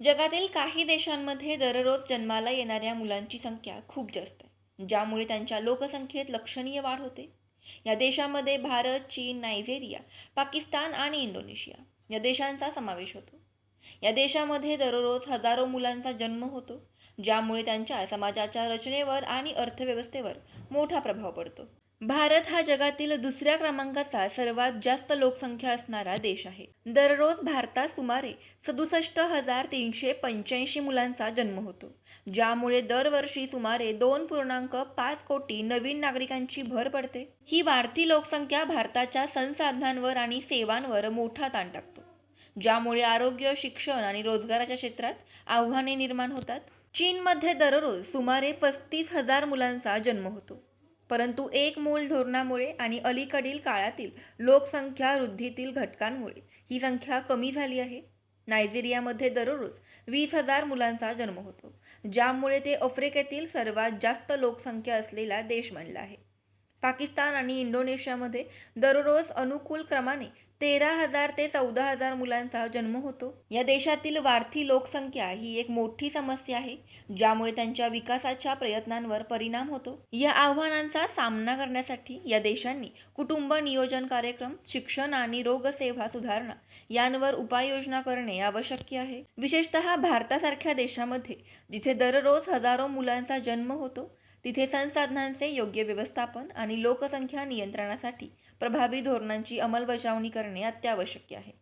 जगातील काही देशांमध्ये दररोज जन्माला येणाऱ्या मुलांची संख्या खूप जास्त आहे ज्यामुळे त्यांच्या लोकसंख्येत लक्षणीय वाढ होते. या देशामध्ये भारत चीन नायजेरिया पाकिस्तान आणि इंडोनेशिया या देशांचा समावेश होतो. या देशामध्ये दररोज हजारो मुलांचा जन्म होतो ज्यामुळे त्यांच्या समाजाच्या रचनेवर आणि अर्थव्यवस्थेवर मोठा प्रभाव पडतो. भारत हा जगातील दुसऱ्या क्रमांकाचा सर्वात जास्त लोकसंख्या असणारा देश आहे. दररोज भारतात सुमारे सदुसष्ट हजार तीनशे पंच्याऐंशी मुलांचा जन्म होतो. ज्यामुळे दरवर्षी सुमारे दोन पूर्णांक पाच कोटी नवीन नागरिकांची भर पडते. ही वाढती लोकसंख्या भारताच्या संसाधनांवर आणि सेवांवर मोठा ताण टाकतो. ज्यामुळे आरोग्य शिक्षण आणि रोजगाराच्या क्षेत्रात आव्हाने निर्माण होतात. चीनमध्ये दररोज सुमारे पस्तीस हजार मुलांचा जन्म होतो. परंतु एक मूल धोरणामुळे आणि अलीकडील काळातील लोकसंख्या वृद्धीतील घटकांमुळे ही संख्या कमी झाली आहे. नायजेरियामध्ये दररोज वीस हजार मुलांचा जन्म होतो ज्यामुळे ते आफ्रिकेतील सर्वात जास्त लोकसंख्या असलेला देश बनला आहे. पाकिस्तान आणि इंडोनेशियामध्ये दररोज अनुकूल क्रमाने तेरा हजार ते चौदा हजार मुलांचा जन्म होतो. या देशातील वाढती लोकसंख्या ही एक मोठी समस्या आहे ज्यामुळे त्यांच्या विकासाच्या प्रयत्नांवर परिणाम होतो. या आव्हानांचा सामना करण्यासाठी या देशांनी कुटुंब नियोजन कार्यक्रम शिक्षण आणि रोगसेवा सुधारणा यांवर उपाययोजना करणे आवश्यक आहे. विशेषतः भारतासारख्या देशामध्ये जिथे दररोज हजारो मुलांचा जन्म होतो तिथे संसाधनांचे योग्य व्यवस्थापन आणि लोकसंख्या नियंत्रणासाठी प्रभावी धोरणांची अंमलबजावणी करणे अत्यावश्यक आहे.